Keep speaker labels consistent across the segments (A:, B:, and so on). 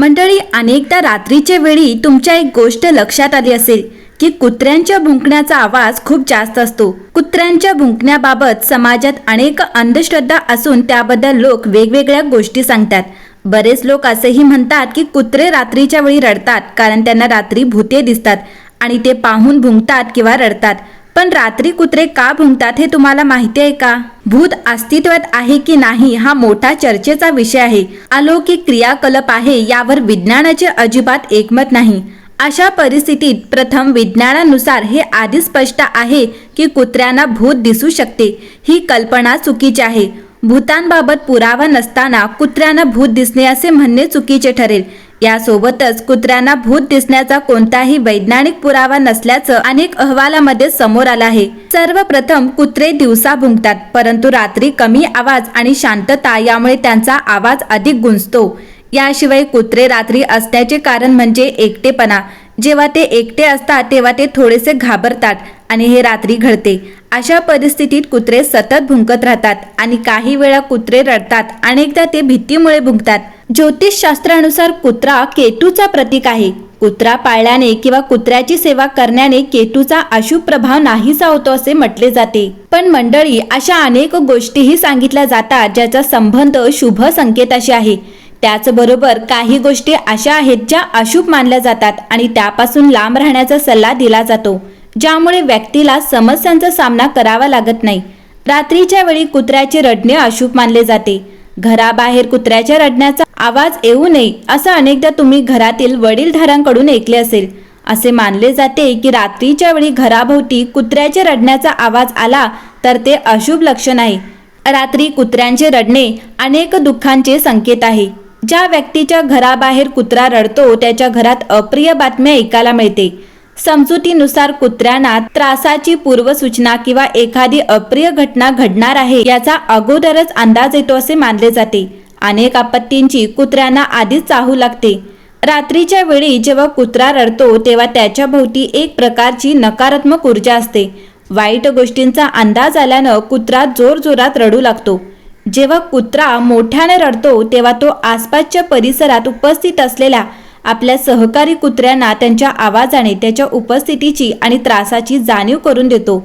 A: मंडळी अनेकदा रात्रीच्या वेळी तुमच्या एक गोष्ट लक्षात आली असेल की कुत्र्यांच्या भुंकण्याचा आवाज खूप जास्त असतो. कुत्र्यांच्या भुंकण्याबाबत समाजात अनेक अंधश्रद्धा असून त्याबद्दल लोक वेगवेगळ्या गोष्टी सांगतात. बरेच लोक असेही म्हणतात की कुत्रे रात्रीच्या वेळी रडतात कारण त्यांना रात्री भूते दिसतात आणि ते पाहून भुंकतात किंवा रडतात. पण रात्री कुत्रे का भुंकतात हे तुम्हाला माहिती आहे का? भूत अस्तित्वात आहे की नाही हा मोठा चर्चेचा विषय आहे. अलौकिक क्रियाकलप आहे यावर विज्ञानाचे अजिबात एकमत नाही. अशा परिस्थितीत प्रथम विज्ञानानुसार हे आधी स्पष्ट आहे की कुत्र्यांना भूत दिसू शकते. ही कल्पना चुकीची आहे. भूतांबाबत पुरावा नसताना कुत्र्यांना भूत दिसणे असे म्हणणे चुकीचे ठरेल. यासोबतच कुत्र्यांना भूत दिसण्याचा कोणताही वैज्ञानिक पुरावा नसल्याचं अनेक अहवालामध्ये समोर आलं आहे. सर्वप्रथम कुत्रे दिवसा भुंकतात परंतु रात्री कमी आवाज आणि शांतता यामुळे त्यांचा आवाज अधिक गुंजतो. याशिवाय कुत्रे रात्री असण्याचे कारण म्हणजे एकटेपणा. जेव्हा ते एकटे असतात तेव्हा ते थोडेसे घाबरतात आणि हे रात्री घडते. अशा परिस्थितीत कुत्रे सतत भुंकत राहतात आणि काही वेळा कुत्रे रडतात. अनेकदा ते भीतीमुळे भुंकतात. ज्योतिषशास्त्रानुसार कुत्रा केतूचा प्रतीक आहे. कुत्रा पाळल्याने किंवा कुत्र्याची सेवा करण्याने केतूचा अशुभ प्रभाव नाहीसा होतो असे म्हटले जाते. पण मंडळी अशा अनेक गोष्टीही सांगितल्या जातात ज्याचा संबंध शुभ संकेताशी आहे. त्याचबरोबर काही गोष्टी अशा आहेत ज्या अशुभ मानल्या जातात आणि त्यापासून लांब राहण्याचा सल्ला दिला जातो ज्यामुळे व्यक्तीला समस्यांचा सामना करावा लागत नाही. रात्रीच्या वेळी कुत्र्याचे रडणे अशुभ मानले जाते. घराबाहेर कुत्र्याच्या रडण्याचा आवाज येऊ नये असं अनेकदा तुम्ही घरातील वडीलधाऱ्यांकडून ऐकले असेल. असे मानले जाते की रात्रीच्या वेळी घराभोवती कुत्र्याच्या रडण्याचा आवाज आला तर ते अशुभ लक्षण आहे रात्री कुत्र्यांचे रडणे अनेक दुःखांचे संकेत आहे. ज्या व्यक्तीच्या घराबाहेर कुत्रा रडतो त्याच्या घरात अप्रिय बातम्या ऐकायला मिळते. समजुतीनुसार कुत्र्यांना त्रासाची पूर्वसूचना किंवा एखादी अप्रिय घटना घडणार आहे याचा अगोदरच अंदाज येतो असे मानले जाते. अनेक आपत्तींची कुत्र्यांना आधीच चाहू लागते. रात्रीच्या वेळी जेव्हा कुत्रा रडतो तेव्हा त्याच्या भोवती एक प्रकारची नकारात्मक ऊर्जा असते. वाईट गोष्टींचा अंदाज आल्यानं कुत्रा जोरजोरात रडू लागतो. जेव्हा कुत्रा मोठ्याने रडतो तेव्हा तो आसपासच्या परिसरात उपस्थित असलेल्या आपल्या सहकारी कुत्र्यांना त्यांच्या आवाजाने त्याच्या उपस्थितीची आणि त्रासाची जाणीव करून देतो.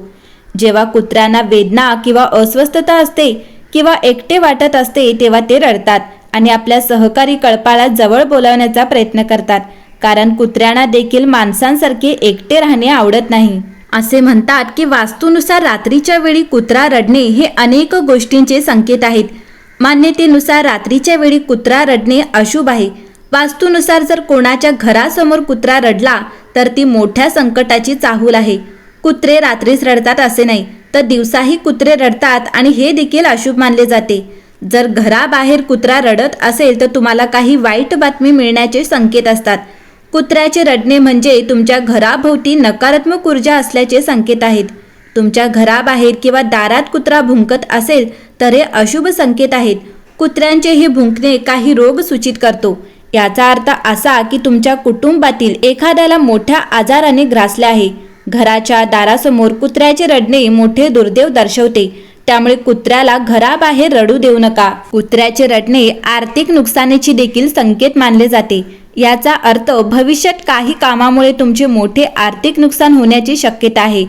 A: जेव्हा कुत्र्यांना वेदना किंवा अस्वस्थता असते किंवा एकटे वाटत असते तेव्हा ते रडतात आणि आपल्या सहकारी कळपाला जवळ बोलावण्याचा प्रयत्न करतात कारण कुत्र्यांना देखील माणसांसारखे एकटे राहणे आवडत नाही. असे म्हणतात की वास्तूनुसार रात्रीच्या वेळी कुत्रा रडणे हे अनेक गोष्टींचे संकेत आहेत. मान्यतेनुसार रात्रीच्या वेळी कुत्रा रडणे अशुभ आहे वास्तूनुसार जर कोणाच्या घरासमोर कुत्रा रडला तर ती मोठ्या संकटाची चाहूल आहे. कुत्रे रात्रीच रडतात असे नाही तर दिवसाही कुत्रे रडतात आणि हे देखील अशुभ मानले जाते. जर घराबाहेर कुत्रा रडत असेल तर तुम्हाला काही वाईट बातमी मिळण्याचे संकेत असतात. कुत्र्याचे रडणे म्हणजे तुमच्या घराभोवती नकारात्मक ऊर्जा असल्याचे संकेत आहेत. तुमच्या घराबाहेर किंवा दारात कुत्रा भुंकत असेल तर हे अशुभ संकेत आहेत. कुत्र्यांचे हे भुंकणे काही रोग सूचित करतो. याचा अर्थ असा की तुमच्या कुटुंबातील एखाद्याला मोठ्या आजाराने ग्रासले आहे. घराच्या दारासमोर कुत्र्याचे रडणे मोठे दुर्दैव दर्शवते. त्यामुळे कुत्र्याला घराबाहेर रडू देऊ नका. कुत्र्याचे रडणे आर्थिक नुकसानीची देखील संकेत मानले जाते. याचा अर्थ भविष्यात काही कामामुळे तुमचे मोठे आर्थिक नुकसान होण्याची शक्यता आहे.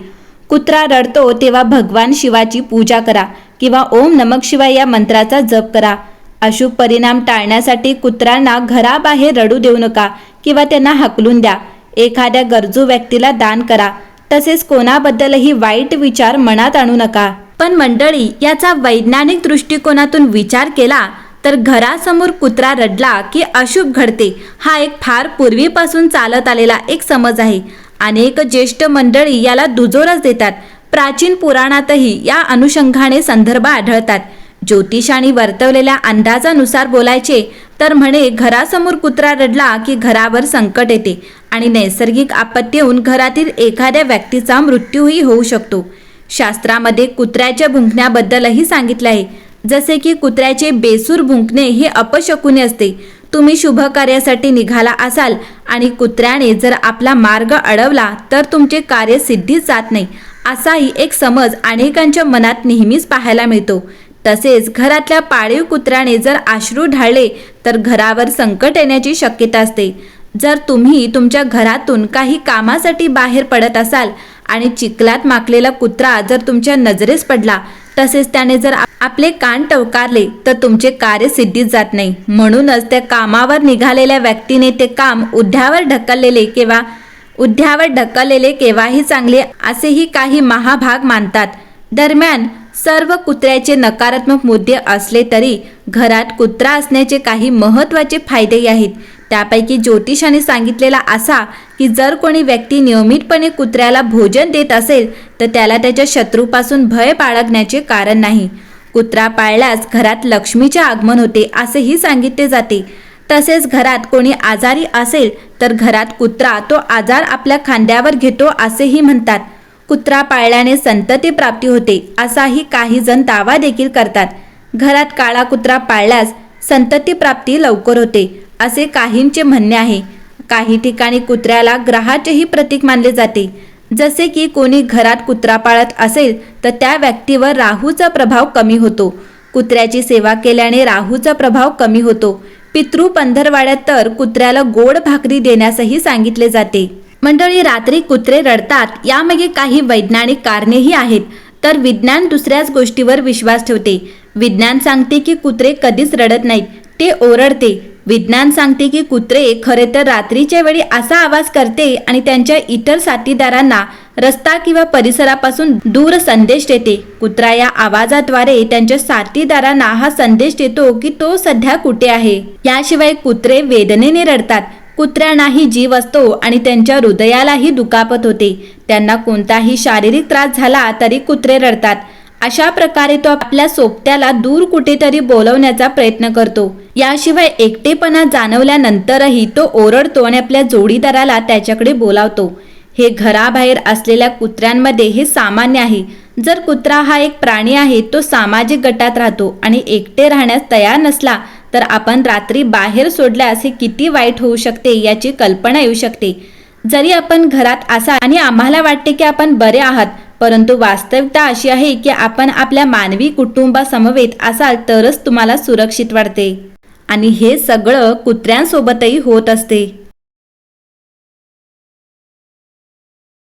A: कुत्रा रडतो तेव्हा भगवान शिवाची पूजा करा किंवा ओम नमक शिवाय या मंत्राचा जप करा. अशुभ परिणाम टाळण्यासाठी कुत्र्यांना घराबाहेर रडू देऊ नका किंवा त्यांना हकलून द्या. एखाद्या गरजू व्यक्तीला दान करा. तसेच कोणाबद्दलही वाईट विचार मनात आणू नका. पण मंडळी याचा वैज्ञानिक दृष्टिकोनातून विचार केला तर घरासमोर कुत्रा रडला की अशुभ घडते हा एक फार पूर्वीपासून चालत आलेला एक समज आहे. अनेक ज्येष्ठ मंडळी याला दुजोरच देतात. प्राचीन पुराणातही या अनुषंगाने संदर्भ आढळतात. ज्योतिषाने वर्तवलेल्या अंदाजानुसार बोलायचे तर म्हणे घरासमोर कुत्रा रडला की घरावर संकट येते आणि नैसर्गिक आपत्ती येऊन घरातील एखाद्या व्यक्तीचा मृत्यूही होऊ शकतो. शास्त्रामध्ये कुत्र्याच्या भुंकण्याबद्दलही सांगितले आहे. जसे की कुत्र्याचे बेसूर भुंकणे हे अपशकुने असते. तुम्ही शुभ कार्यासाठी निघाला असाल आणि कुत्र्याने जर आपला मार्ग अडवला तर तुमचे कार्य सिद्धीच जात नाही असाही एक समज अनेकांच्या मनात नेहमीच पाहायला मिळतो. तसेच घरातल्या पाळीव कुत्र्याने जर आश्रू ढाळले तर घरावर संकट येण्याची शक्यता असते. जर तुम्ही तुमच्या घरातून काही कामासाठी बाहेर पडत असाल आणि चिखलात माकलेला कुत्रा जर तुमच्या नजरेस पडला तसेच त्याने जर आपले कान टवकारले तर तुमचे कार्य सिद्धीत जात नाही. म्हणूनच त्या कामावर निघालेल्या व्यक्तीने ते काम उद्यावर ढकललेले किंवा उद्यावर ढकललेले केव्हाही चांगले असेही काही महाभाग मानतात. दरम्यान सर्व कुत्र्याचे नकारात्मक मुद्दे असले तरी घरात कुत्रा असण्याचे काही महत्त्वाचे फायदेही आहेत. त्यापैकी ज्योतिषाने सांगितलेला असा की जर कोणी व्यक्ती नियमितपणे कुत्र्याला भोजन देत असेल तर त्याला त्याच्या शत्रूपासून भय बाळगण्याचे कारण नाही. कुत्रा पाळल्यास घरात लक्ष्मीचे आगमन होते असेही सांगितले जाते. तसेच घरात कोणी आजारी असेल तर घरात कुत्रा तो आजार आपल्या खांद्यावर घेतो असेही म्हणतात. कुत्रा पाळल्याने संतती प्राप्ती होते असाही काही जण दावा देखील करतात. घरात काळा कुत्रा पाळल्यास संतती प्राप्ती लवकर होते असे काहींचे म्हणणे आहे. काही ठिकाणी कुत्र्याला ग्रहाचेही प्रतीक मानले जाते. जसे की कोणी घरात कुत्रा पाळत असेल तर त्या व्यक्तीवर राहूचा प्रभाव कमी होतो. कुत्र्याची सेवा केल्याने राहूचा प्रभाव कमी होतो. पितृ पंधरवाड्यात तर कुत्र्याला गोड भाकरी देण्यासही सांगितले जाते. मंडळी रात्री कुत्रे रडतात. यामागे काही वैज्ञानिक कारणेही आहेत. तर विज्ञान दुसऱ्याच गोष्टीवर विश्वास ठेवते. विज्ञान सांगते की कुत्रे कधीच रडत नाहीत. ते ओरडते. विज्ञान सांगते की कुत्रे खरे तर रात्रीच्या वेळी असा आवाज करते आणि त्यांच्या इतर साथीदारांना रस्ता किंवा परिसरापासून दूर संदेश देते. कुत्रा या आवाजाद्वारे त्यांच्या साथीदारांना हा संदेश देतो की तो सध्या कुठे आहे. याशिवाय कुत्रे वेदनेने रडतात. कुत्र्यांनाही जीव असतो आणि त्यांच्या हृदयालाही दुखापत होते. त्यांना कोणताही शारीरिक त्रास झाला तरी कुत्रे रडतात. अशा प्रकारे तो आपल्या सोबत्याला दूर कुठेतरी बोलवण्याचा प्रयत्न करतो. याशिवाय एकटेपणा जाणवल्यानंतरही तो ओरडतो आणि आपल्या जोडीदाराला त्याच्याकडे बोलावतो. हे घराबाहेर असलेल्या कुत्र्यांमध्ये हे सामान्य आहे. जर कुत्रा हा एक प्राणी आहे तो सामाजिक गटात राहतो आणि एकटे राहण्यास तयार नसला तर आपण रात्री बाहेर सोडल्यास हे किती वाईट होऊ शकते याची कल्पना येऊ शकते. जरी आपण घरात असा आणि आम्हाला वाटते की आपण बरे आहात परंतु वास्तविकता अशी आहे की आपण आपल्या मानवी कुटुंबासमवेत असाल तरच तुम्हाला सुरक्षित वाटते. आणि हे सगळं कुत्र्यांसोबतही होत असते.